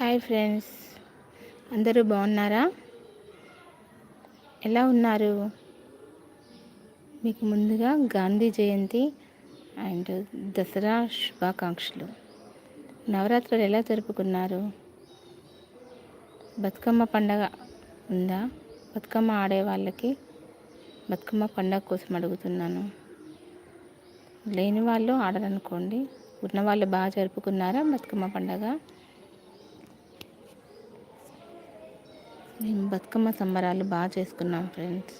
Hi friends. అందరూ బాగున్నారా? ఎలా ఉన్నారు? మీకు ముందుగా గాంధీ జయంతి అండ్ దసరా శుభాకాంక్షలు. నవరాత్రులు ఎలా జరుపుకున్నారు? బతుకమ్మ పండగ ఉందా? బతుకమ్మ ఆడే వాళ్ళకి బతుకమ్మ పండగ కోసం అడుగుతున్నాను. లేని వాళ్ళు ఆడరనుకోండి. ఉన్న వాళ్ళు బాగా జరుపుకున్నారా బతుకమ్మ పండగ? మేము బతుకమ్మ సంబరాలు బాగా చేసుకున్నాం ఫ్రెండ్స్.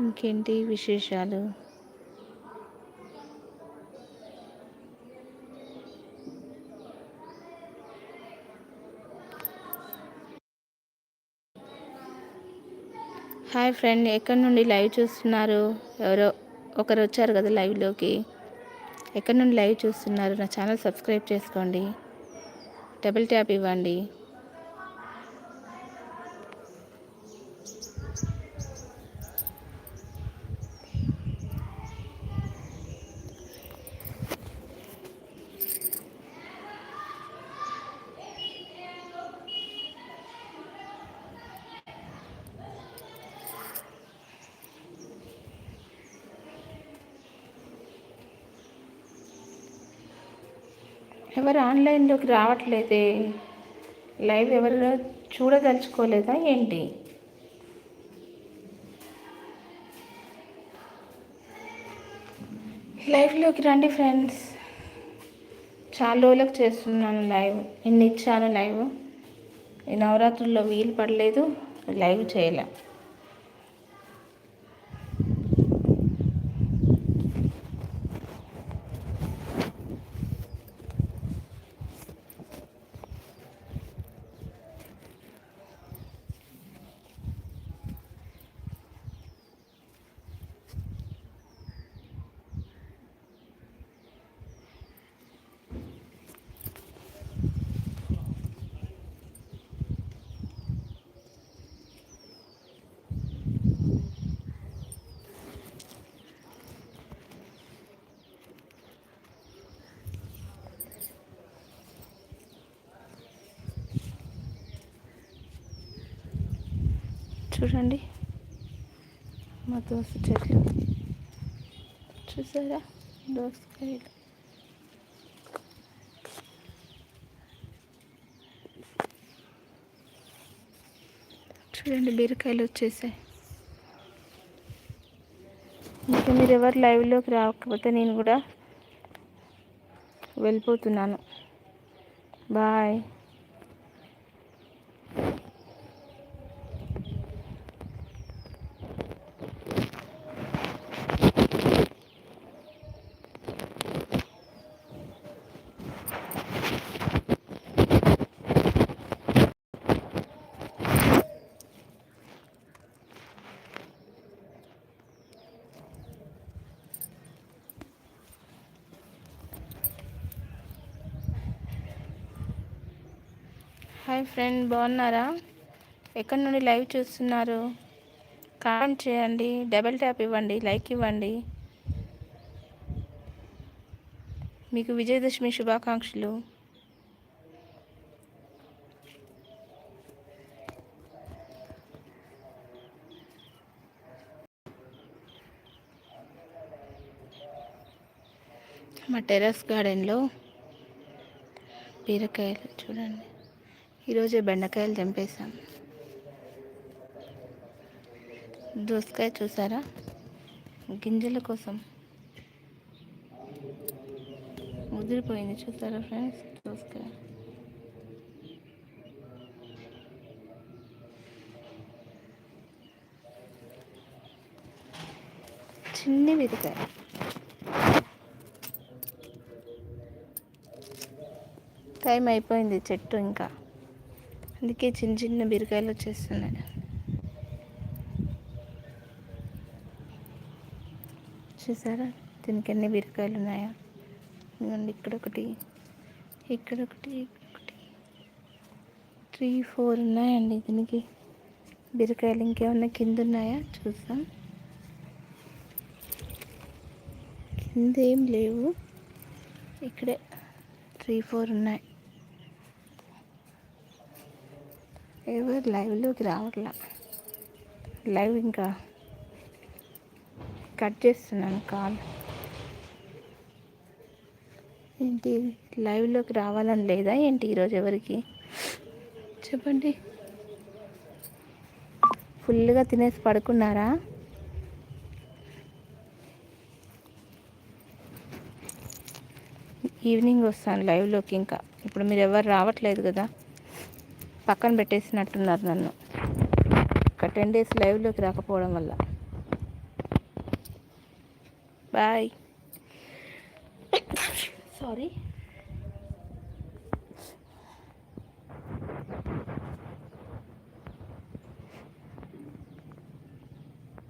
ఇంకేంటి విశేషాలు? హాయ్ ఫ్రెండ్ ఎక్కడి నుండి లైవ్ చూస్తున్నారు? ఎవరో ఒకరు వచ్చారు కదా లైవ్లోకి. ఎక్కడి నుండి లైవ్ చూస్తున్నారు? నా ఛానల్ సబ్స్క్రైబ్ చేసుకోండి. డబుల్ ట్యాప్ ఇవ్వండి. ఎవరు ఆన్లైన్లోకి రావట్లేదే? లైవ్ ఎవరు చూడదలుచుకోలేదా ఏంటి? లైవ్లోకి రండి ఫ్రెండ్స్. చాలా రోజులకు చేస్తున్నాను లైవ్. ఎన్ని ఇచ్చాను లైవ్? ఈ నవరాత్రుల్లో వీలు పడలేదు. లైవ్ చేయలే. చూడండి. మా దోస చెట్లు. చూసారా? దోసకాయలు. చూడండి బీరకాయలు వచ్చేసాయి. ఇంకా మీరు ఎవరు లైవ్లోకి రాకపోతే నేను కూడా వెళ్ళిపోతున్నాను. బాయ్. హాయ్ ఫ్రెండ్ బాగున్నారా? ఎక్కడి నుండి లైవ్ చూస్తున్నారు? కామెంట్ చేయండి డబల్ ట్యాప్ ఇవ్వండి లైక్ ఇవ్వండి. మీకు విజయదశమి శుభాకాంక్షలు. మా టెర్రస్ గార్డెన్లో బీరకాయలు చూడండి. ఈరోజు బెండకాయలు తెంపేసాం దోసకాయ చూసారా? గింజల కోసం. ముదిరిపోయింది చూసారా ఫ్రెండ్స్? దోసకాయ. చిన్ని విరికాయ టైం అయిపోయింది చెట్టు ఇంకా. అందుకే చిన్న చిన్న బీరకాయలు వచ్చేస్తున్నాయి. చూసారా? దీనికి అన్ని బీరకాయలు ఉన్నాయా? ఇదిగోండి ఇక్కడ ఒకటి ఇక్కడ ఒకటి ఇక్కడ ఒకటి. త్రీ ఫోర్ ఉన్నాయండి దీనికి. బీరకాయలు ఇంకేమన్నా కింద ఉన్నాయా? చూసాం కింద ఏం లేవు. ఇక్కడే త్రీ ఫోర్ ఉన్నాయి. ఎవరు లైవ్లోకి రావట్లా. లైవ్ ఇంకా కట్ చేస్తున్నాను కాల్. ఏంటి లైవ్లోకి రావాలని లేదా ఏంటి ఈరోజు ఎవరికి? చెప్పండి. ఫుల్గా తినేసి పడుకున్నారా? ఈవినింగ్ వస్తాను లైవ్లోకి ఇంకా. ఇప్పుడు మీరు ఎవరు రావట్లేదు కదా. పక్కన పెట్టేసినట్టున్నారు నన్ను. ఒక టెన్ డేస్ లైవ్లోకి రాకపోవడం వల్ల. బాయ్. సారీ